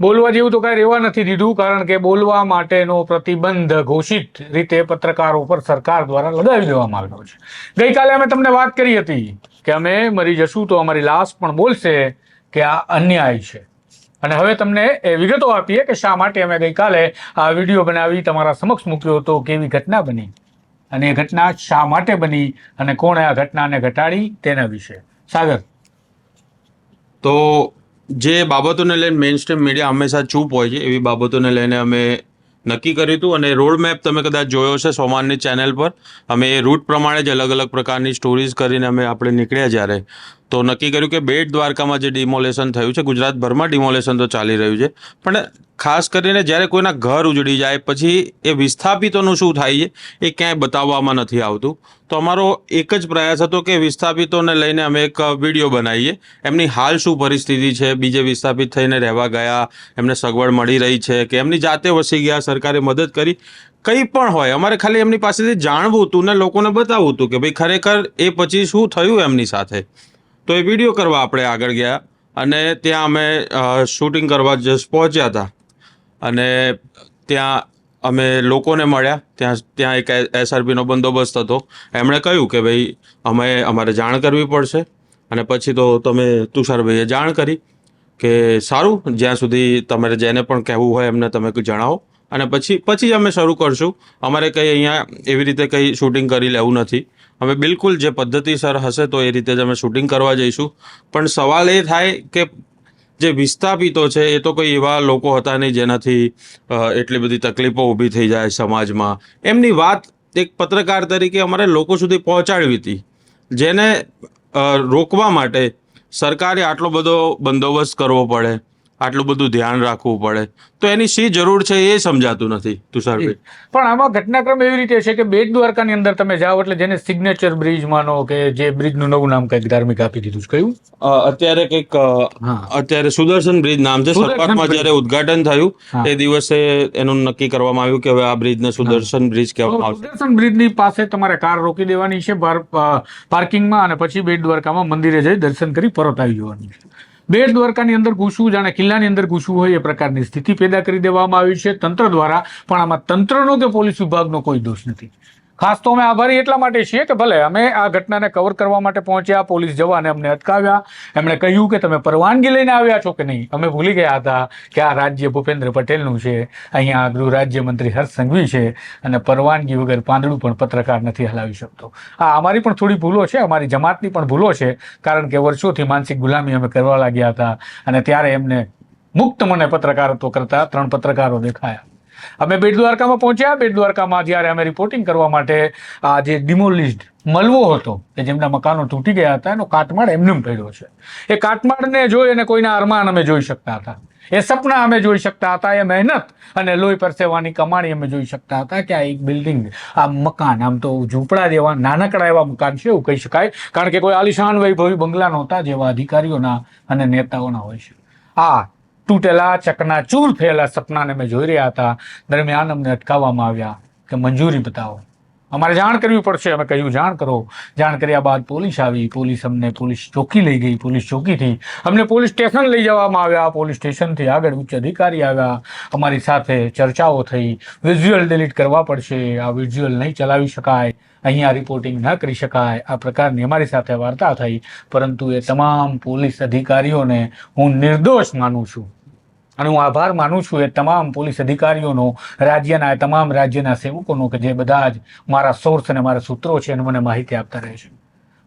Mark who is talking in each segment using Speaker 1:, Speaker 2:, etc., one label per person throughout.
Speaker 1: બોલવા જેવું તો કાંઈ રહેવા નથી દીધું, કારણ કે બોલવા માટેનો પ્રતિબંધ ઘોષિત રીતે પત્રકારો પર સરકાર દ્વારા લગાવી દેવામાં આવ્યો છે. ગઈકાલે અમે તમને વાત કરી હતી કે અમે મરી જશું તો અમારી લાશ પણ બોલશે કે આ અન્યાય છે. અને હવે તમને એ વિગતો આપીએ કે શા માટે અમે ગઈકાલે આ વીડિયો બનાવી, તમારા સમક્ષ મૂક્યો હતો, કેવી ઘટના બની? અને એ ઘટના શા માટે બની? અને કોણે આ ઘટનાને ઘટાડી? તેના વિશે. સાગર.
Speaker 2: તો જે બાબતોને લઈને મેઇન સ્ટ્રીમ મીડિયા હંમેશા ચૂપ હોય છે, એવી બાબતોને લઈને અમે નક્કી કર્યું હતું અને રોડ મેપ તમે કદાચ જોયો છે સોમાનની ચેનલ પર. અમે એ રૂટ પ્રમાણે જ અલગ અલગ પ્રકારની સ્ટોરીઝ કરીને અમે આપણે નીકળ્યા જ્યારે. તો નક્કી કર્યું કે બેટ દ્વારકામાં જે ડિમોલેશન થયું છે, ગુજરાતભરમાં ડિમોલેશન તો ચાલી રહ્યું છે. પણ ખાસ કરીને જ્યારે કોઈના ઘર ઉજડી જાય, પછી એ વિસ્થાપિતોનું શું થાય છે, એ ક્યાંય બતાવવામાં નથી આવતું. તો અમારો એક જ પ્રયાસ હતો કે વિસ્થાપિતોને લઈને અમે એક વીડિયો બનાવીએ. એમની હાલ શું પરિસ્થિતિ છે, બીજે વિસ્થાપિત થઈને રહેવા ગયા, એમને સગવડ મળી રહી છે, કે એમની જાતે વસી ગયા, સરકારે મદદ કરી. કંઈ પણ હોય, અમારે ખાલી એમની પાસેથી જાણવું હતું ને લોકોને બતાવવું હતું કે ભાઈ ખરેખર એ પછી શું થયું એમની સાથે? તો એ વીડિયો કરવા આપણે આગળ ગયા અને ત્યાં અમે શૂટિંગ કરવા જસ્ટ પહોંચ્યા હતા. અને ત્યાં અમે લોકોને મળ્યા. ત્યાં ત્યાં એક એસઆરપીનો બંદોબસ્ત હતો. એમણે કહ્યું કે ભાઈ, અમે, અમારે જાણ કરવી પડશે. અને પછી તો તમે તુષારભાઈએ જાણ કરી કે સારું, જ્યાં સુધી તમારે જેને પણ કહેવું હોય એમને તમે જણાવો. અને પછી પછી જ અમે શરૂ કરશું. અમારે કંઈ અહીંયા એવી રીતે કંઈ શૂટિંગ કરી લેવું નથી. અમે બિલકુલ જે પદ્ધતિસર હશે તો એ રીતે જ અમે શૂટિંગ કરવા જઈશું. પણ સવાલ એ થાય કે જે વિસ્થાપિતો છે, એ તો કોઈ એવા લોકો હતા નહીં જેનાથી એટલી બધી તકલીફો ઊભી થઈ જાય સમાજમાં. એમની વાત એક પત્રકાર તરીકે અમારે લોકો સુધી પહોંચાડવી હતી, જેને રોકવા માટે સરકારે આટલો બધો બંદોબસ્ત કરવો પડે. આટલું બધું ધ્યાન રાખવું પડે. તો એની શી જરૂર છે એ સમજાતું નથી તુષારભાઈ.
Speaker 1: પણ આમાં ઘટનાક્રમ એવી રીતે છે કે બેટ દ્વારકાની અંદર તમે જાઓ એટલે જેને સિગ્નેચર બ્રિજ માનો કે જે બ્રિજનું નવું નામ કંઈક ધાર્મિક આપી દીધું છે કયું
Speaker 2: અત્યારે કંઈક અત્યારે સુદર્શન બ્રિજ નામ છે
Speaker 1: સુદર્શન
Speaker 2: જ્યારે ઉદ્ઘાટન થયું. એ દિવસે એનું નક્કી કરવામાં આવ્યું કે હવે આ બ્રિજને સુદર્શન બ્રિજ કહેવામાં આવશે.
Speaker 1: સુદર્શન બ્રિજની પાસે તમારે કાર રોકી દેવાની છે પાર્કિંગમાં અને પછી બેટ દ્વારકામાં મંદિરે જઈ દર્શન કરી પરત આવી જવાનું છે. બેટ દ્વારકાની અંદર ઘૂસવું જાણે કિલ્લાની અંદર ઘૂસવું હોય એ પ્રકારની સ્થિતિ પેદા કરી દેવામાં આવી છે તંત્ર દ્વારા. પણ આમાં તંત્રનો કે પોલીસ વિભાગનો કોઈ દોષ નથી. ખાસ તો અમે આભારી એટલા માટે છીએ કે ભલે અમે આ ઘટનાને કવર કરવા માટે પહોંચ્યા, પોલીસ જવાને અમને અટકાવ્યા, એમણે કહ્યું કે તમે પરવાનગી લઈને આવ્યા છો કે નહીં? અમે ભૂલી ગયા હતા કે આ રાજ્ય ભૂપેન્દ્ર પટેલનું છે, અહીંયા ગૃહ રાજ્યમંત્રી હર્ષ સંઘવી છે અને પરવાનગી વગર પાંદડું પણ પત્રકાર નથી હલાવી શકતો. આ અમારી પણ થોડી ભૂલો છે, અમારી જમાતની પણ ભૂલો છે, કારણ કે વર્ષોથી માનસિક ગુલામી અમે કરવા લાગ્યા હતા અને ત્યારે એમને મુક્ત મને પત્રકારત્વ કરતા ત્રણ પત્રકારો દેખાયા. અમે બેટ દ્વારકામાં પહોંચ્યા. બેટ દ્વારકામાં જ્યારે અમે રિપોર્ટિંગ કરવા માટે આ જે ડિમોલિસ્ડ મલવો હતો, કે જેમના મકાનો તૂટી ગયા હતા, એનો કાટમાળ એમનેમ પડ્યો છે. એ કાટમાળને જોઈ અને કોઈના અરમાન અમે જોઈ શકતા હતા. એ સપના અમે જોઈ શકતા હતા, એ મહેનત અને લોહી પરસેવાની કમાણી અમે જોઈ શકતા હતા કે આ એક બિલ્ડિંગ આ મકાન, આમ તો ઝૂંપડા જેવા, નાનકડા એવા મકાન છે એવું કહી શકાય. કારણ કે કોઈ આલિશાન વૈભવી બંગલા નહોતા જેવા અધિકારીઓના અને નેતાઓના હોય છે. આ તૂટેલા ચકનાચૂર થયેલા સપનાને અમે જોઈ રહ્યા હતા. દરમિયાન અમને અટકાવવામાં આવ્યા કે મંજૂરી બતાવો. અમારે જાણ કરવી પડશે. અમે કહ્યું, જાણ કરો. જાણ કર્યા બાદ પોલીસ આવી. પોલીસ અમને પોલીસ ચોકી લઈ ગઈ. પોલીસ ચોકીથી અમને પોલીસ સ્ટેશન લઈ જવામાં આવ્યા. પોલીસ સ્ટેશનથી આગળ ઉચ્ચ અધિકારી આવ્યા. અમારી સાથે ચર્ચાઓ થઈ. વિઝ્યુઅલ ડિલીટ કરવા પડશે. આ વિઝ્યુઅલ નહીં ચલાવી શકાય. અહીંયા રિપોર્ટિંગ ન કરી શકાય. આ પ્રકારની અમારી સાથે વાર્તા થઈ. પરંતુ એ તમામ પોલીસ અધિકારીઓને હું નિર્દોષ માનું છું. અને હું આભાર માનું છું એ તમામ પોલીસ અધિકારીઓનો, રાજ્યના તમામ રાજ્યના સેવકોનો કે જે બધા જ મારા સોર્સ અને મારા સૂત્રો છે અને મને માહિતી આપતા રહે છે.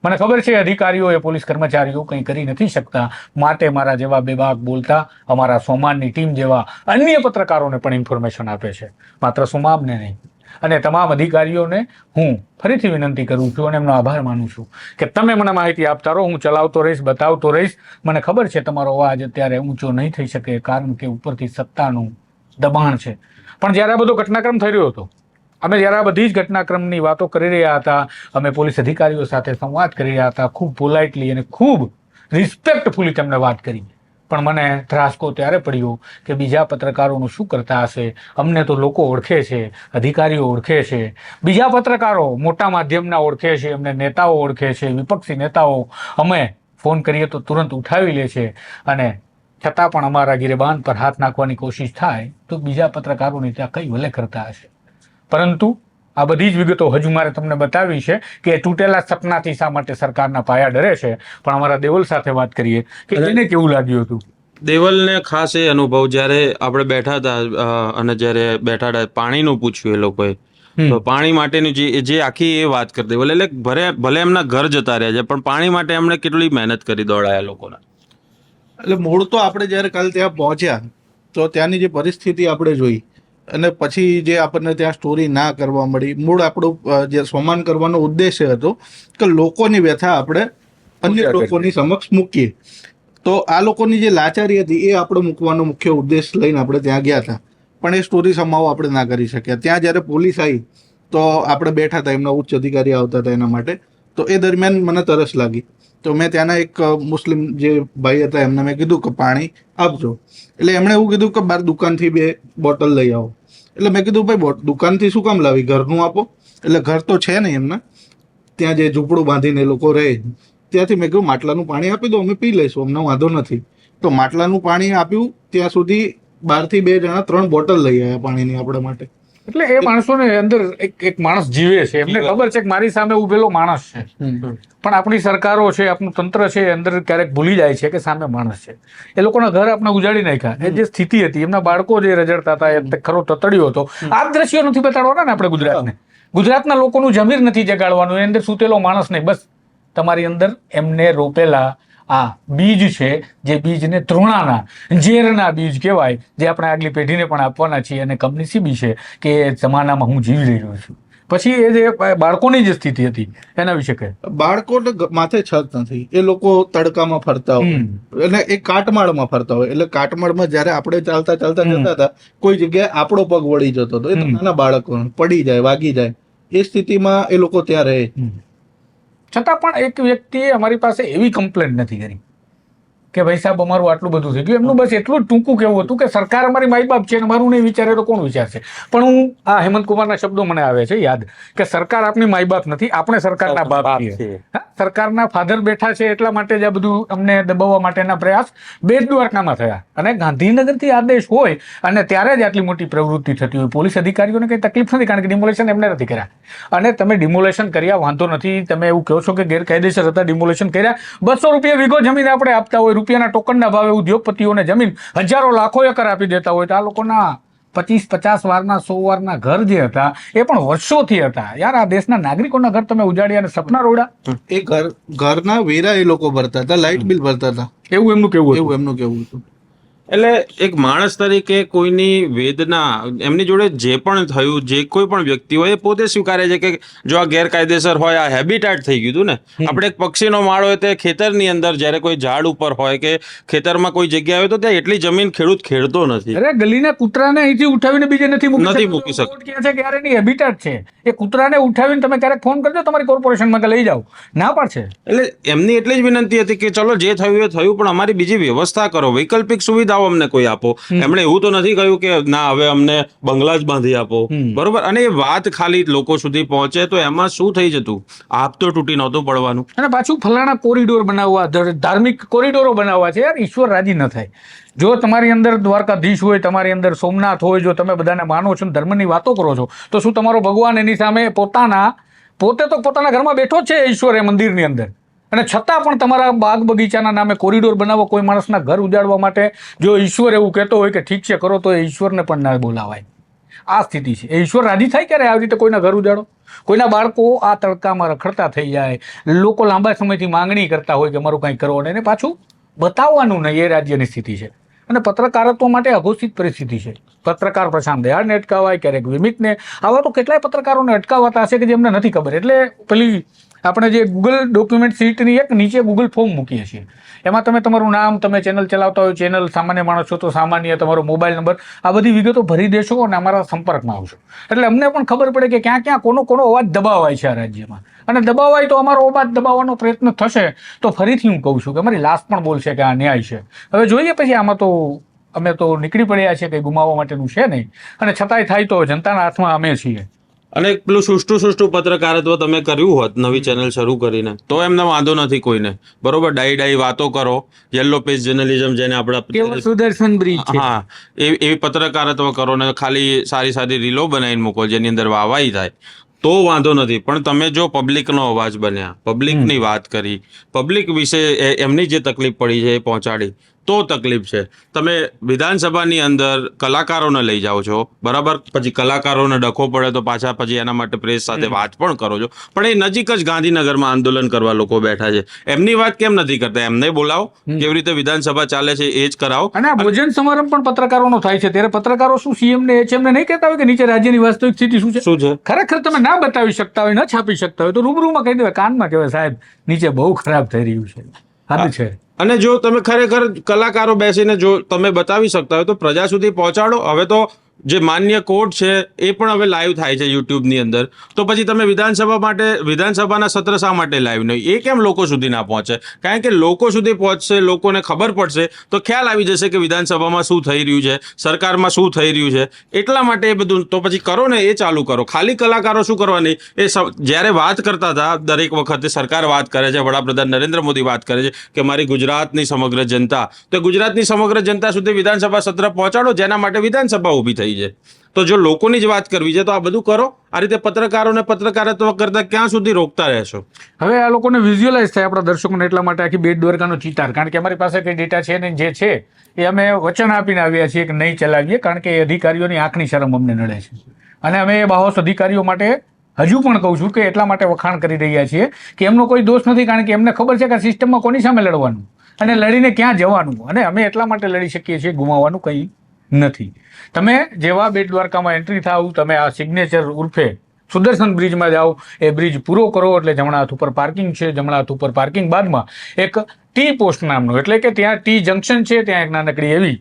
Speaker 1: મને ખબર છે અધિકારીઓ એ પોલીસ કર્મચારીઓ કંઈ કરી નથી શકતા માટે મારા જેવા બેબાક બોલતા, અમારા સોમાનની ટીમ જેવા અન્ય પત્રકારોને પણ ઇન્ફોર્મેશન આપે છે. માત્ર સોમામને નહીં અને તમામ અધિકારીઓને હું ફરીથી વિનંતી કરું છું અને એમનો આભાર માનું છું કે તમે મને માહિતી આપતા રહો, હું ચલાવતો રહીશ, બતાવતો રહીશ. મને ખબર છે તમારો અવાજ અત્યારે ઊંચો નહીં થઈ શકે કારણ કે ઉપરથી સત્તાનું દબાણ છે. પણ જ્યારે આ બધો ઘટનાક્રમ થઈ રહ્યો હતો, અમે જ્યારે આ બધી જ ઘટનાક્રમની વાતો કરી રહ્યા હતા, અમે પોલીસ અધિકારીઓ સાથે સંવાદ કરી રહ્યા હતા, ખૂબ પોલાઇટલી અને ખૂબ રિસ્પેક્ટફુલી તેમને વાત કરી. પણ મને ધ્રાસકો ત્યારે પડ્યો કે બીજા પત્રકારોનું શું કરતા હશે? અમને તો લોકો ઓળખે છે, અધિકારીઓ ઓળખે છે. બીજા પત્રકારો મોટા માધ્યમના ઓળખે છે, અમને નેતાઓ ઓળખે છે, વિપક્ષી નેતાઓ. અમે ફોન કરીએ તો તુરંત ઉઠાવી લે છે અને છતાં પણ અમારા ગિરેબાન પર હાથ નાખવાની કોશિશ થાય તો બીજા પત્રકારોની ત્યાં કઈ ભલે કરતા હશે. પરંતુ આ બધી જ વિગતો હજુ મારે તમને બતાવી છે કે તૂટેલા સપનાથી શા માટે સરકારના પાયા ડરે છે? પણ અમારા દેવલ સાથે વાત કરીએ કે એને કેવું લાગ્યું હતું?
Speaker 2: દેવલને ખાસ એ અનુભવ જ્યારે આપણે બેઠા હતા અને જ્યારે બેઠા હતા પાણીનું પૂછ્યું એ લોકોએ. તો પાણી માટેની જે જે આખી એ વાત કરી દેવલ એટલે ભલે ભલે એમના ઘર જતા રહ્યા છે પણ પાણી માટે એમણે કેટલી મહેનત કરી દોડાયા લોકોના.
Speaker 3: એટલે મૂળ તો આપણે જ્યારે કાલે ત્યાં પહોંચ્યા તો ત્યાંની જે પરિસ્થિતિ આપણે જોઈ અને પછી જે આપણને ત્યાં સ્ટોરી ના કરવા મળી મૂળ આપણું જે સોમાન કરવાનો ઉદ્દેશ્ય હતો કે લોકોની વ્યથા આપણે અન્ય લોકોની સમક્ષ મૂકીએ. તો આ લોકોની જે લાચારી હતી એ આપણો મૂકવાનો મુખ્ય ઉદ્દેશ લઈને આપણે ત્યાં ગયા હતા. પણ એ સ્ટોરી સમાવો આપણે ના કરી શક્યા. ત્યાં જ્યારે પોલીસ આવી તો આપણે બેઠા હતા એમના ઉચ્ચ અધિકારી આવતા હતા એના માટે. તો એ દરમિયાન મને તરસ લાગી. તો મેં ત્યાંના એક મુસ્લિમ જે ભાઈ હતા એમને મેં કીધું કે પાણી આપજો. એટલે એમણે એવું કીધું કે બાર દુકાનથી બે બોટલ લઈ આવો. એટલે મેં કીધું, ભાઈ દુકાનથી શું કામ લાવી? ઘરનું આપો. એટલે ઘર તો છે નહીં એમના. ત્યાં જે ઝૂંપડું બાંધીને લોકો રહે. ત્યાંથી મેં કીધું, માટલાનું પાણી આપી દો, અમે પી લઈશું, અમને વાંધો નથી. તો માટલાનું પાણી આપ્યું, ત્યાં સુધી બારથી બે જણા ત્રણ બોટલ લઈ આવ્યા પાણીની આપણા માટે.
Speaker 1: એટલે એ માણસોને અંદર એક એક માણસ જીવે છે. એમને ખબર છે કે મારી સામે ઉભેલો માણસ છે. પણ આપણી સરકારો છે આપણું તંત્ર છે એ અંદર ક્યારેક ભૂલી જાય છે કે સામે માણસ છે. એ લોકોના ઘર આપણે ઉજાડી નાખ્યા. એ જે સ્થિતિ હતી એમના બાળકો જે રજડતા હતા એ ખરો તતડ્યો હતો. આ દ્રશ્યો નથી બતાડવાના ને આપણે ગુજરાતને? ગુજરાતના લોકોનું જમીર નથી જગાડવાનું. એની અંદર સૂતેલો માણસ નહીં. બસ તમારી અંદર એમને રોપેલા આ બીજ છે જે બીજને તૃણાના ઝેરના બીજ કહેવાય જે આપણે આગલી પેઢીને પણ આપવાના છીએ અને કમનસીબી છે કે જમાનામાં હું જીવી રહ્યો છું. પછી એ જે બાળકોની જે સ્થિતિ હતી એના વિશે કહે.
Speaker 3: બાળકોને માથે છત નથી. એ લોકો તડકામાં ફરતા હોય. એટલે એ કાટમાળમાં ફરતા હોય. એટલે કાટમાળમાં જ્યારે આપણે ચાલતા ચાલતા જતા હતા કોઈ જગ્યાએ આપણો પગ વળી જતો હતો. એ. નાના બાળકો પડી જાય વાગી જાય. એ સ્થિતિમાં એ લોકો ત્યાં રહે.
Speaker 1: છતાં પણ એક વ્યક્તિએ અમારી પાસે એવી કમ્પ્લેન નથી કરી. કે ભાઈ સાહેબ અમારું આટલું બધું થઈ ગયું. એમનું બસ એટલું જ ટૂંકું કેવું હતું કે સરકાર અમારી માઈ બાપ છે અને મારું નહીં વિચારે તો કોણ વિચારશે? પણ હું આ હેમંત કુમારના શબ્દો મને આવે છે યાદ કે સરકાર આપની માઈ બાપ નથી આપણે સરકારના બાપ છીએ. સરકારના ફાધર બેઠા છે એટલા માટે જ આ બધું અમને દબાવવા માટેના પ્રયાસ બેટ દ્વારકામાં થયા. અને ગાંધીનગરથી આદેશ હોય અને ત્યારે જ આટલી મોટી પ્રવૃત્તિ થતી હોય. પોલીસ અધિકારીઓને કંઈ તકલીફ નથી કારણ કે ડિમોલેશન એમને નથી કર્યા. અને તમે ડિમોલેશન કર્યા વાંધો નથી. તમે એવું કહો છો કે ગેરકાયદેસર હતા ડિમોલેશન કર્યા. બસો રૂપિયા વીઘો જમીન આપણે આપતા હોય રૂપિયાના ટોકનના ભાવે ઉદ્યોગપતિઓને જમીન હજારો લાખો એકર આપી દેતા હોય તો આ લોકોના પચીસ પચાસ વારના સો વારના ઘર જે હતા એ પણ વર્ષોથી હતા. યાર આ દેશના નાગરિકોના ઘર તમે ઉજાડ્યા અને સપના રોડા.
Speaker 3: એ ઘર ઘરના વેરા એ લોકો ભરતા હતા લાઇટ બિલ ભરતા હતા.
Speaker 1: એવું એમનું કેવું
Speaker 3: એવું એમનું કેવું હતું.
Speaker 2: એટલે એક માણસ તરીકે કોઈની વેદના એમની જોડે જે પણ થયું જે કોઈ પણ વ્યક્તિ હોય એ પોતે સ્વીકારે છે કે જો આ ગેરકાયદેસર હોય આ હેબિટાટ થઈ ગયું હતું ને. આપણે એક પક્ષીનો માળ હોય તે ખેતરની અંદર જ્યારે કોઈ ઝાડ ઉપર હોય કે ખેતરમાં કોઈ જગ્યા હોય તો ત્યાં એટલી જમીન ખેડૂત ખેડતો નથી.
Speaker 1: અરે ગલીના કૂતરાને અહીંથી ઉઠાવીને બીજે નથી મૂકી
Speaker 2: નથી મૂકી શકતો.
Speaker 1: છે કે એની હેબિટાટ છે. એ કૂતરાને ઉઠાવીને તમે ક્યારેક ફોન કરજો તમારી કોર્પોરેશનમાં કે લઈ જાઓ. ના પાડશે.
Speaker 2: એટલે એમની એટલી જ વિનંતી હતી કે ચલો જે થયું એ થયું પણ અમારી બીજી વ્યવસ્થા કરો. વૈકલ્પિક સુવિધાઓ અમને કોઈ આપો. એમણે એવું તો નથી કહ્યું કે ના હવે અમને બંગલા જ બાંધી આપો. બરોબર? અને એ વાત ખાલી લોકો સુધી પહોંચે તો એમાં શું થઈ જતું? આપ તો તૂટી નહોતું પડવાનું.
Speaker 1: અને પાછું ફલાણા કોરિડોર બનાવવા ધાર્મિક કોરિડોરો બનાવવા છે યાર ઈશ્વર રાજી ન થાય. જો તમારી અંદર દ્વારકાધીશ હોય તમારી અંદર સોમનાથ હોય જો તમે બધાને માનો છો ને ધર્મની વાતો કરો છો તો શું તમારો ભગવાન એની સામે પોતાના પોતે તો પોતાના ઘરમાં બેઠો છે ઈશ્વર એ મંદિરની અંદર? અને છતાં પણ તમારા બાગ બગીચાના નામે કોરિડોર બનાવો, કોઈ માણસના ઘર ઉજાડવા માટે જો ઈશ્વર એવું કહેતો હોય કે ઠીક છે, કરો તો એ ઈશ્વરને પણ ના બોલાવાય. આ સ્થિતિ છે. એ ઈશ્વર રાજી થાય ક્યારે આવી રીતે કોઈના ઘર ઉજાડો? કોઈના બાળકો આ તડકામાં રખડતા થઈ જાય. લોકો લાંબા સમયથી માંગણી કરતા હોય કે મારું કંઈ કરો અને પાછું બતાવવાનું નહીં. એ રાજ્યની સ્થિતિ છે. અને પત્રકારત્વ માટે અઘોષિત પરિસ્થિતિ છે. પત્રકાર પ્રશાંત દયાળને અટકાવાય, ક્યારેક વિમિતને. આવા તો કેટલાય પત્રકારોને અટકાવાતા હશે કે જેમને નથી ખબર. એટલે પેલી આપણે જે ગૂગલ ડોક્યુમેન્ટ સીટની એક નીચે ગૂગલ ફોર્મ મૂકીએ છીએ. એમાં તમે તમારું નામ, તમે ચેનલ ચલાવતા હોય ચેનલ સામાન્ય માણસ છો તો સામાન્ય તમારો મોબાઈલ નંબર આ બધી વિગતો ભરી દેશો અને અમારા સંપર્કમાં આવશો એટલે અમને પણ ખબર પડે કે ક્યાં ક્યાં કોનો કોનો અવાજ દબાવાય છે આ રાજ્યમાં. અને દબાવાય તો અમારો અવાજ દબાવવાનો પ્રયત્ન થશે તો ફરીથી હું કહું છું કે અમારી લાશ પણ બોલશે કે આ ન્યાય છે. હવે જોઈએ પછી આમાં તો અમે તો નીકળી પડ્યા છે કંઈ ગુમાવવા માટેનું છે નહીં. અને છતાંય થાય તો જનતાના હાથમાં અમે છીએ.
Speaker 2: અને પેલું સુષ્ટુ સુષ્ટુ પત્રકારત્વ તમે કર્યું હોત નવી ચેનલ શરૂ કરીને તો એમને વાંધો નથી કોઈને. બરોબર? ડાઈ ડાઈ વાતો કરો. યેલો પેજ જર્નલિઝમ જેને આપણા
Speaker 1: સુદર્શન બ્રિજ
Speaker 2: હા એવી એવી પત્રકારત્વ કરો ને ખાલી સારી સારી રીલો બનાવીને મૂકો જેની અંદર વાવાઈ થાય. તો વાંધો નથી. પણ તમે જો પબ્લિકનો અવાજ બન્યા પબ્લિકની વાત કરી પબ્લિક વિશે એમની જે તકલીફ પડી છે એ પહોંચાડી. તો તકલીફ છે. તમે વિધાનસભાની અંદર કલાકારોને લઈ જાઓ છો બરાબર? પછી કલાકારોને ડખો પડે તો પાછા પછી એના માટે પ્રેસ સાથે વાત પણ કરો છો. પણ એ નજીક જ ગાંધીનગરમાં આંદોલન કરવા લોકો બેઠા છે. એમની વાત કેમ નથી કરતા? એમને બોલાવો. કેવી રીતે વિધાનસભા ચાલે છે એ જ કરાવો.
Speaker 1: અને ભોજન સમારંભ પણ પત્રકારોનો થાય છે. ત્યારે પત્રકારો શું સીએમ ને એચએમ ને નહીં કહેતા હોય કે નીચે રાજ્યની વાસ્તવિક સ્થિતિ શું છે?
Speaker 2: શું છે?
Speaker 1: ખરેખર તમે ના બતાવી શકતા હોય ન છાપી શકતા હોય તો રૂબરૂમાં કહી દેવાય કાનમાં કહેવાય સાહેબ નીચે બહુ ખરાબ થઈ રહ્યું છે. હા. છે.
Speaker 2: અને જો તમે ખરેખર કલાકારો બેસીને જો તમે બતાવી શકતા હોય તો પ્રજા સુધી પહોંચાડો. હવે તો જે માન્ય કોર્ટ છે, એ પણ હવે લાઈવ થાય છે યુટ્યુબની અંદર. તો પછી તમે વિધાનસભા માટે, વિધાનસભાના સત્ર શા માટે લાઈવ નહીં? એ કેમ લોકો સુધી ના પહોંચે? કારણ કે લોકો સુધી પહોંચશે, લોકોને ખબર પડશે. તો ખ્યાલ આવી જશે કે વિધાનસભામાં શું થઈ રહ્યું છે, સરકારમાં શું થઈ રહ્યું છે. એટલા માટે એ બધું, તો પછી કરો ને એ ચાલુ કરો. ખાલી કલાકારો શું કરવાની? એ જ્યારે વાત કરતા હતા, દરેક વખતે સરકાર વાત કરે છે, વડાપ્રધાન નરેન્દ્ર મોદી વાત કરે છે કે મારી ગુજરાતની સમગ્ર જનતા, તો ગુજરાતની સમગ્ર જનતા સુધી વિધાનસભા સત્ર પહોંચાડો, જેના માટે વિધાનસભા ઊભી થઈ છે તો જો લોકોની જ વાત કરવી છે, તો આ બધું કરો. આ રીતે પત્રકારોને પત્રકારત્વ કરતા ક્યાં સુધી રોકતા રહેશો?
Speaker 1: હવે આ લોકોને વિઝ્યુઅલાઇઝ થાય આપણા દર્શકોને એટલા માટે આખી બેટ દ્વારકાનો ચિતાર. કારણ કે અમારી પાસે કંઈ ડેટા છે ને જે છે, એ અમે વચન આપીને આવ્યા છીએ કે નહીં ચલાવીએ, કારણ કે એ અધિકારીઓની આંખની શરમ અમને નડે છે. અને અમે એ બાહોશ અધિકારીઓ માટે હજુ પણ કહું છું કે એટલા માટે વખાણ કરી રહ્યા છીએ કે એમનો કોઈ દોષ નથી, કારણ કે એમને ખબર છે કે સિસ્ટમમાં કોની સામે લડવાનું. અને લડીને ક્યાં જવાનું. અને અમે એટલા માટે લડી શકીએ છીએ, ગુમાવવાનું કંઈ નથી. તમે જેવા બેટ દ્વારકામાં એન્ટ્રી થાવ, તમે આ સિગ્નેચર ઉર્ફે સુદર્શન બ્રિજમાં જાઓ, એ બ્રિજ પૂરો કરો એટલે જમણા હાથ ઉપર પાર્કિંગ છે, જમણા હાથ ઉપર પાર્કિંગ બાદમાં એક ટી પોસ્ટ નામનું. એટલે કે ત્યાં ટી જંકશન છે, ત્યાં એક નાનકડી એવી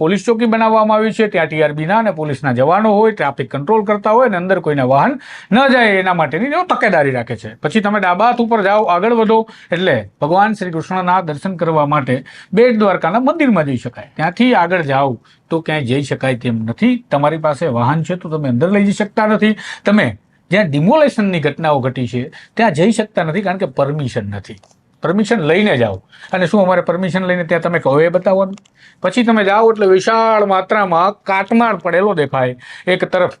Speaker 1: પોલીસ ચોકી બનાવવામાં આવી છે. ત્યાં ટીઆરબીના અને પોલીસના જવાનો હોય, ટ્રાફિક કંટ્રોલ કરતા હોય અને અંદર કોઈના વાહન ન જાય એના માટેની તેઓ તકેદારી રાખે છે. પછી તમે ડાબા હાથ ઉપર જાઓ, આગળ વધો, એટલે ભગવાન શ્રી કૃષ્ણના દર્શન કરવા માટે બેટ દ્વારકાના મંદિરમાં જઈ શકાય. ત્યાંથી આગળ જાઓ તો ક્યાંય જઈ શકાય તેમ નથી. તમારી પાસે વાહન છે તો તમે અંદર લઈ જઈ શકતા નથી. તમે જ્યાં ડિમોલેશનની ઘટનાઓ ઘટી છે, ત્યાં જઈ શકતા નથી કારણ કે પરમિશન નથી. પરમિશન લઈને જાઓ. અને શું અમારે પરમિશન લઈને ત્યાં તમે કહો એ બતાવવાનું. પછી તમે જાઓ એટલે વિશાળ માત્રામાં કાટમાળ પડેલો દેખાય. એક તરફ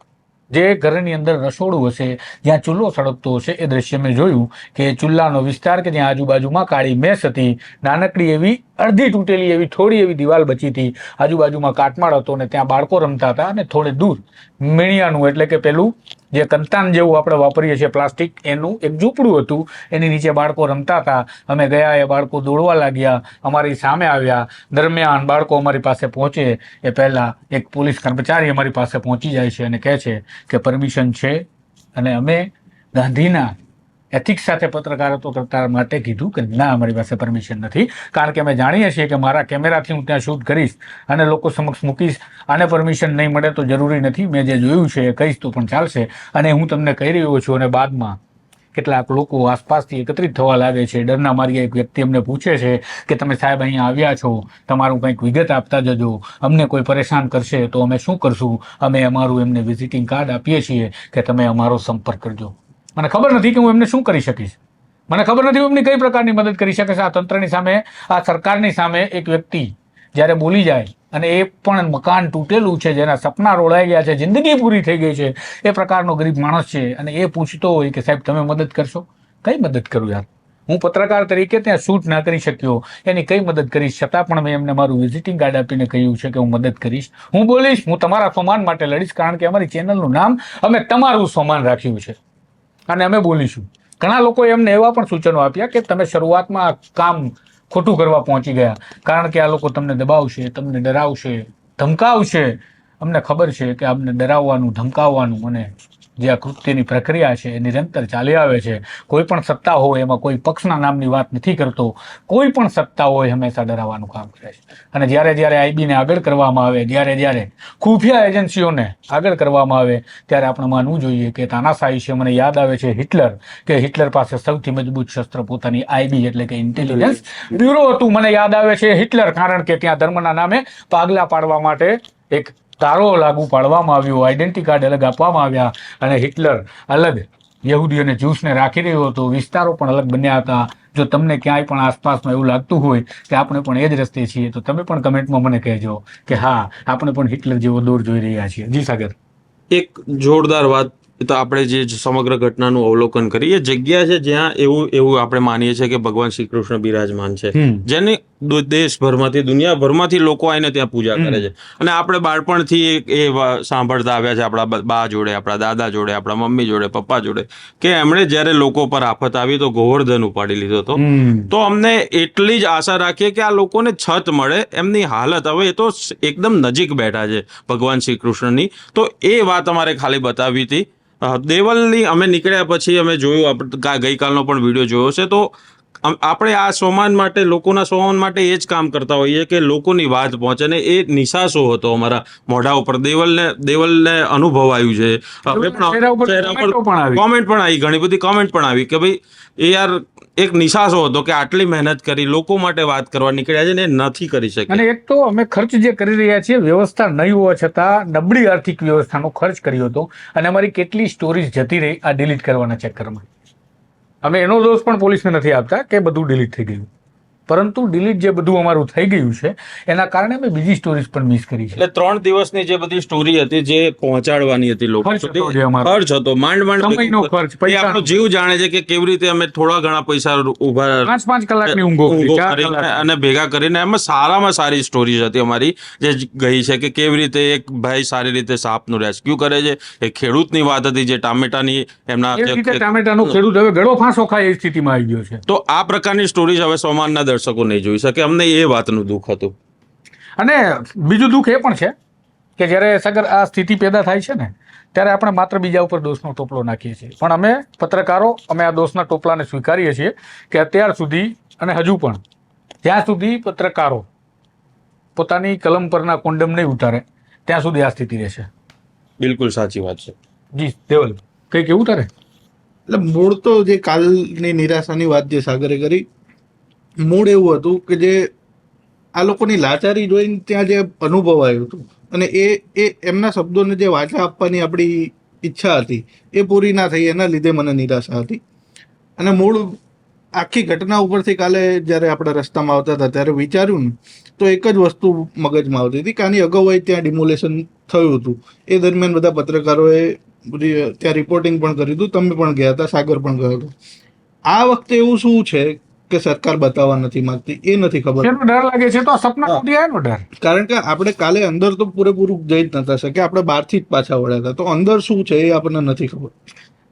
Speaker 1: જે ઘરની અંદર રસોડું હશે, જ્યાં ચૂલો સળગતો હશે, એ દ્રશ્ય મેં જોયું કે ચૂલાનો વિસ્તાર કે જ્યાં આજુબાજુમાં કાળી મેસ હતી, નાનકડી એવી, અડધી તૂટેલી એવી, થોડી એવી દિવાલ બચી હતી. આજુબાજુમાં કાટમાળ હતો અને ત્યાં બાળકો રમતા હતા અને થોડે દૂર મીણિયાનું એટલે કે પેલું જે કંતાન જેવું આપણે વાપરીએ છીએ પ્લાસ્ટિક, એનું એક ઝૂંપડું હતું. એની નીચે બાળકો રમતા હતા. અમે ગયા, એ બાળકો દોડવા લાગ્યા, અમારી સામે આવ્યા. દરમિયાન બાળકો અમારી પાસે પહોંચે. એ પહેલાં એક પોલીસ કર્મચારી અમારી પાસે પહોંચી જાય છે અને કહે છે કે પરમિશન છે. અને અમે ગાંધીના એથિક્સ સાથે પત્રકારત્વ કરતા માટે કીધું કે ના, અમારી પાસે પરમિશન નથી. કારણ કે અમે જાણીએ છીએ કે મારા કેમેરાથી હું ત્યાં શૂટ કરીશ અને લોકો સમક્ષ મૂકીશ આને પરમિશન નહીં મળે તો જરૂરી નથી. મેં જે જોયું છે એ કહીશ તો પણ ચાલશે. અને હું તમને કહી રહ્યો છું અને બાદમાં કેટલાક લોકો આસપાસથી એકત્રિત થવા લાગે છે. ડરના મારી એક વ્યક્તિ અમને પૂછે છે કે તમે સાહેબ અહીંયા આવ્યા છો, તમારું કંઈક વિગત આપતા જજો. અમને કોઈ પરેશાન કરશે તો અમે શું કરશું? અમે અમારું એમને વિઝિટિંગ કાર્ડ આપીએ છીએ કે તમે અમારો સંપર્ક કરજો. મને ખબર નથી કે હું એમને શું કરી શકીશ. મને ખબર નથી હું એમની કઈ પ્રકારની મદદ કરી શકે આ તંત્રની સામે, આ સરકારની સામે એક વ્યક્તિ જ્યારે બોલી જાય અને એ પણ મકાન તૂટેલું છે, જેના સપના રોળાઈ ગયા છે, જિંદગી પૂરી થઈ ગઈ છે, એ પ્રકારનો ગરીબ માણસ છે અને એ પૂછતો હોય કે સાહેબ, તમે મદદ કરશો? કઈ મદદ કરું યાર? હું પત્રકાર તરીકે ત્યાં શૂટ ના કરી શક્યો. એની કઈ મદદ કરીશ? છતાં પણ મેં એમને મારું વિઝિટિંગ કાર્ડ આપીને કહ્યું છે કે હું મદદ કરીશ. હું બોલીશ, હું તમારા સમાન માટે લડીશ, કારણ કે અમારી ચેનલનું નામ અમે તમારું સમાન રાખ્યું છે. અને અમે બોલીશું. ઘણા લોકો એમને એવા પણ સૂચનો આપ્યા કે તમે શરૂઆતમાં કામ ખોટું કરવા પહોંચી ગયા. કારણ કે આ લોકો તમને દબાવશે, તમને ડરાવશે, ધમકાવશે. અમને ખબર છે કે અમને ડરાવવાનું, ધમકાવવાનું અને જે આ કૃત્યની પ્રક્રિયા છે એ નિરંતર ચાલી આવે છે. કોઈ પણ સત્તા હોય એમાં કોઈ પક્ષના નામની વાત નથી કરતો. કોઈ પણ સત્તા હોય હંમેશા ડરાવવાનું કામ કરે છે. અને જ્યારે જ્યારે આઈબીને આગળ કરવામાં આવે, જ્યારે જ્યારે ખુફિયા એજન્સીઓને આગળ કરવામાં આવે, ત્યારે આપણે માનવું જોઈએ કે તાનાશાહી છે. મને યાદ આવે છે હિટલર, કે હિટલર પાસે સૌથી મજબૂત શસ્ત્ર પોતાની આઈબી એટલે કે ઇન્ટેલિજન્સ બ્યુરો હતું. મને યાદ આવે છે હિટલર, કારણ કે ત્યાં ધર્મના નામે પાગલા પાડવા માટે એક તારો લાગુ પાડવામાં આવ્યો આઈડેન્ટિટી કાર્ડ અલગ આપવામાં આવ્યા અને હિટલર અલગ યહૂદી અને જ્યુસને રાખી રહ્યો હતો. વિસ્તારો પણ અલગ બન્યા હતા. જો તમને ક્યાંય પણ આસપાસમાં એવું લાગતું હોય કે આપણે પણ એ જ રસ્તે છીએ તો તમે પણ કમેન્ટમાં મને કહેજો કે હા આપણે પણ હિટલર જેવો દોર જોઈ રહ્યા છીએ. જી સાગર.
Speaker 2: એક જોરદાર વાત તો આપણે જે સમગ્ર ઘટનાનું અવલોકન કરીએ જગ્યા છે જ્યાં એવું એવું આપણે માનીએ છીએ કે ભગવાન શ્રી કૃષ્ણ બિરાજમાન છે. જેને દેશભરમાંથી દુનિયાભરમાંથી લોકો આવીને ત્યાં પૂજા કરે છે. અને આપણે બાળપણથી એ સાંભળતા આવ્યા છે આપણા બા જોડે આપણા દાદા જોડે આપણા મમ્મી જોડે પપ્પા જોડે કે એમણે જ્યારે લોકો પર આફત આવી તો ગોવર્ધન ઉપાડી લીધો હતો. તો અમને એટલી જ આશા રાખીએ કે આ લોકોને છત મળે એમની હાલત. હવે એ તો એકદમ નજીક બેઠા છે ભગવાન શ્રી કૃષ્ણની. તો એ વાત અમારે ખાલી બતાવી હતી. દેવલની અમે નીકળ્યા પછી અમે જોયું આપણે ગઈકાલનો પણ વીડિયો જોયો છે. તો આપણે આ સોમાન માટે લોકોના સોમાન માટે એ જ કામ કરતા હોઈએ કે લોકોની વાત પહોંચે ને એ નિશાસો હતો અમારા મોઢા ઉપર. દેવલને દેવલને અનુભવાયું છે. અમે પણ
Speaker 1: ચહેરા
Speaker 2: પર
Speaker 1: કોમેન્ટો પણ આવી.
Speaker 2: ઘણી બધી કોમેન્ટ પણ આવી કે ભાઈ એ યાર એક નિશાસો હતો કે આટલી મહેનત કરી લોકો માટે વાત કરવા નીકળ્યા છે ને એ નથી કરી
Speaker 1: અને એક તો અમે ખર્ચ જે કરી રહ્યા છીએ વ્યવસ્થા નહીં હોવા છતાં નબળી આર્થિક વ્યવસ્થાનો ખર્ચ કર્યો હતો અને અમારી કેટલી સ્ટોરીઝ જતી રહી આ ડિલીટ કરવાના ચક્કરમાં. અમે એનો દોષ પણ પોલીસને નથી આપતા કે બધું ડિલીટ થઈ ગયું. પરંતુ ડિલીટ જે બધું અમારું થઈ ગયું છે એના કારણે અમે બીજી સ્ટોરીઝ પણ મિસ કરી છે.
Speaker 2: એટલે ત્રણ દિવસની જે બધી સ્ટોરી હતી જે પહોંચાડવાની હતી લોકો સુધી, ખર્ચ હતો માંડ માંડ
Speaker 1: સમયનો ખર્ચ, પૈસા
Speaker 2: આપણો જીવ જાણે છે કે કેવી રીતે અમે થોડા ઘણા પૈસા ઊભા
Speaker 1: પાંચ પાંચ કલાકની ઊંઘો.
Speaker 2: અને ભેગા કરીને એમાં સારામાં સારી સ્ટોરી હતી અમારી જે ગઈ છે કે કેવી રીતે એક ભાઈ સારી રીતે સાપનું રેસ્ક્યુ કરે છે એ ખેડૂતની વાત હતી જે ટામેટાની એમના
Speaker 1: ટામેટાનો ખેડૂત હવે ગળો ફાંસો ખાય એ સ્થિતિમાં આવી ગયો છે.
Speaker 2: તો આ પ્રકારની સ્ટોરીઝ હવે સોમાનના દર્શકો નહીં જોઈ શકે. અમને એ વાતનું દુઃખ હતું.
Speaker 1: અને બીજું દુઃખ એ પણ છે કે જ્યારે સગર આ સ્થિતિ પેદા થાય છે ને ત્યારે આપણે માત્ર બીજા ઉપર દોષનો ટોપલો નાખીએ છીએ. પણ અમે પત્રકારો અમે આ દોષના ટોપલાને સ્વીકારીએ છીએ કે અત્યાર સુધી અને હજુ પણ જ્યાં સુધી પત્રકારો પોતાની કલમ પરના કોન્ડમ નહીં ઉતારે ત્યાં સુધી આ સ્થિતિ રહેશે.
Speaker 2: બિલકુલ સાચી વાત છે.
Speaker 1: જી દેવલ કંઈક એવું તારે?
Speaker 3: એટલે મૂળ તો જે કાલની નિરાશાની વાત જે સાગરે કરી મૂળ એવું હતું કે જે આ લોકોની લાચારી જોઈને ત્યાં જે અનુભવાયું હતું. અને એ એ એમના શબ્દોને જે વાચા આપવાની આપણી ઈચ્છા હતી, એ પૂરી ના થઈ એના લીધે મને નિરાશા હતી. અને મૂળ આખી ઘટના ઉપરથી કાલે જ્યારે આપણે રસ્તામાં આવતા હતા ત્યારે વિચાર્યું ને, તો એક જ વસ્તુ મગજમાં આવતી હતી કે આની અગાઉ ત્યાં ડિમોલેશન થયું હતું. એ દરમિયાન બધા પત્રકારોએ ત્યાં રિપોર્ટિંગ પણ કર્યું હતું, તમે પણ ગયા હતા, સાગર પણ ગયો હતો. આ વખતે એવું શું છે કે સરકાર બતાવવા નથી માંગતી એ નથી ખબર.
Speaker 1: ડર લાગે છે તો સપના તૂટી ડર?
Speaker 3: કારણ કે આપણે કાલે અંદર તો પૂરેપૂરું જઈ જ નતા શકે આપણે બહારથી જ પાછા વળ્યા હતા. તો અંદર શું છે એ આપણને નથી ખબર.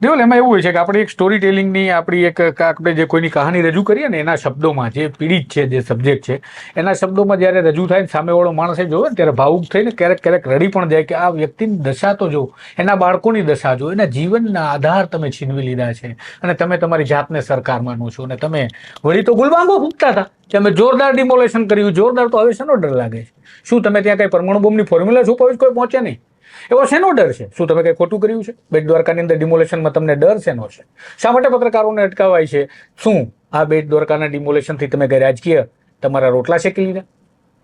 Speaker 1: દેવલ, એમાં એવું હોય છે કે આપણે એક સ્ટોરી ટેલિંગની આપણી એક આપણે જે કોઈની કહાની રજૂ કરીએ ને એના શબ્દોમાં, જે પીડિત છે, જે સબ્જેક્ટ છે, એના શબ્દોમાં જ્યારે રજૂ થાય ને સામેવાળો માણસે જોવે ને ત્યારે ભાવુક થઈને ક્યારેક ક્યારેક રડી પણ જાય કે આ વ્યક્તિની દશા તો જો, એના બાળકોની દશા જો, એના જીવનના આધાર તમે છીનવી લીધા છે અને તમે તમારી જાતને સરકાર માનો છો અને તમે વળી તો ગુલબાંગો ફૂંકતા હતા કે અમે જોરદાર ડિમોલેશન કર્યું, જોરદાર તો હવે શેનો ડર લાગે છે? શું તમે ત્યાં કંઈ પરમાણુ બોમ્બની ફોર્મ્યુલા છુપાવી કોઈ પહોંચે નહીં? એવો શેનો ડર છે? શું તમે કંઈ ખોટું કર્યું છે? બેટ દ્વારકાની અંદર ડિમોલેશનમાં તમને ડર શેનો છે? શા માટે પત્રકારોને અટકાવાય છે? શું આ બેટ દ્વારકાના ડિમોલેશનથી તમે કંઈ રાજકીય તમારા રોટલા શેકી લીધા?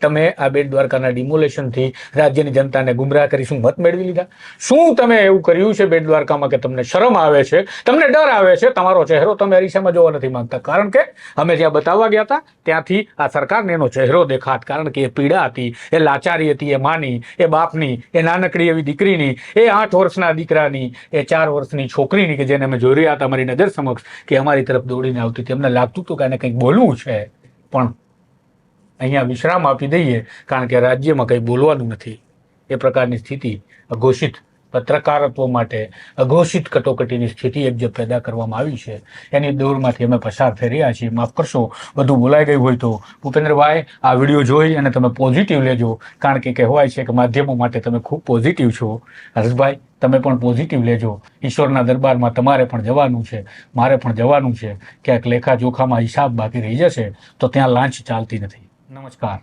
Speaker 1: તમે આ બેટ દ્વારકાના ડિમોલેશનથી રાજ્યની જનતાને ગુમરાહ કરી શું મત મેળવી લીધા? શું તમે એવું કર્યું છે બેટ દ્વારકામાં કે તમને શરમ આવે છે? તમને ડર આવે છે? તમારો ચહેરો તમે અરીસામાં જોવા નથી માંગતા. કારણ કે અમે જ્યાં બતાવવા ગયા હતા, ત્યાંથી આ સરકારને એનો ચહેરો દેખાત. કારણ કે એ પીડા હતી, એ લાચારી હતી, એ માની, એ બાપની, એ નાનકડી એવી દીકરીની, એ આઠ વર્ષના દીકરાની, એ ચાર વર્ષની છોકરીની કે જેને અમે જોઈ રહ્યા હતા અમારી નજર સમક્ષ કે અમારી તરફ દોડીને આવતી હતી. અમને લાગતું હતું કે આને કંઈક બોલવું છે. પણ અહીંયા વિશ્રામ આપી દઈએ, કારણ કે રાજ્યમાં કંઈ બોલવાનું નથી. એ પ્રકારની સ્થિતિ અઘોષિત પત્રકારત્વ માટે અઘોષિત કટોકટીની સ્થિતિ એક જે પેદા કરવામાં આવી છે, એની દોરમાંથી અમે પસાર થઈ રહ્યા છીએ. માફ કરશો બધું બોલાઈ ગયું હોય તો. ભૂપેન્દ્રભાઈ, આ વીડિયો જોઈ અને તમે પોઝિટિવ લેજો, કારણ કે કહેવાય છે કે માધ્યમો માટે તમે ખૂબ પોઝિટિવ છો. હર્ષભાઈ, તમે પણ પોઝિટિવ લેજો. ઈશ્વરના દરબારમાં તમારે પણ જવાનું છે, મારે પણ જવાનું છે. ક્યાંક લેખા જોખામાં હિસાબ બાકી રહી જશે, તો ત્યાં લાંચ ચાલતી નથી. નમસ્કાર.